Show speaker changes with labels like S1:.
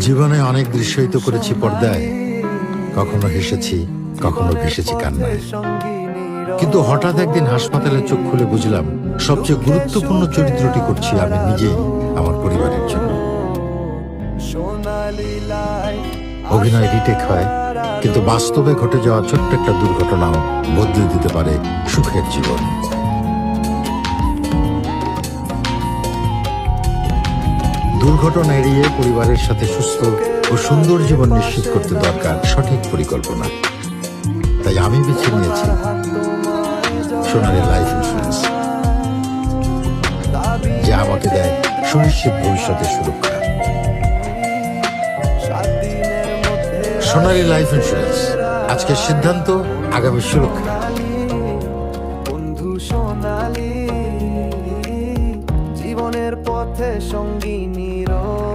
S1: জীবনে অনেক দৃশ্যই তো করেছি পর্দায়। কখনো হেসেছি কখনো ভেসেছি কান্নায়। কিন্তু হঠাৎ একদিন হাসপাতালে চোখ খুলে বুঝলাম সবচেয়ে গুরুত্বপূর্ণ চরিত্রটি করছি আমি নিজেই আমার পরিবারের জন্য। অভিনয় রিটেক হয় কিন্তু বাস্তবে ঘটে যাওয়া ছোট্ট একটা দুর্ঘটনাও বদলে দিতে পারে সুখের জীবন। দুর্ঘটনা এড়িয়ে পরিবারের সাথে সুস্থ ও সুন্দর জীবন নিশ্চিত করতে দরকার সঠিক পরিকল্পনা। তাই আমি বেছে নিয়েছি সোনালী লাইফ ইন্স্যুরেন্স। যা আমাকে দেয় সুনিশ্চিত ভবিষ্যতের সুরক্ষা। সোনালী লাইফ ইন্স্যুরেন্স, আজকের সিদ্ধান্ত, আগামী সুরক্ষা। বন্ধু সোনালী। পথে সঙ্গী নিরো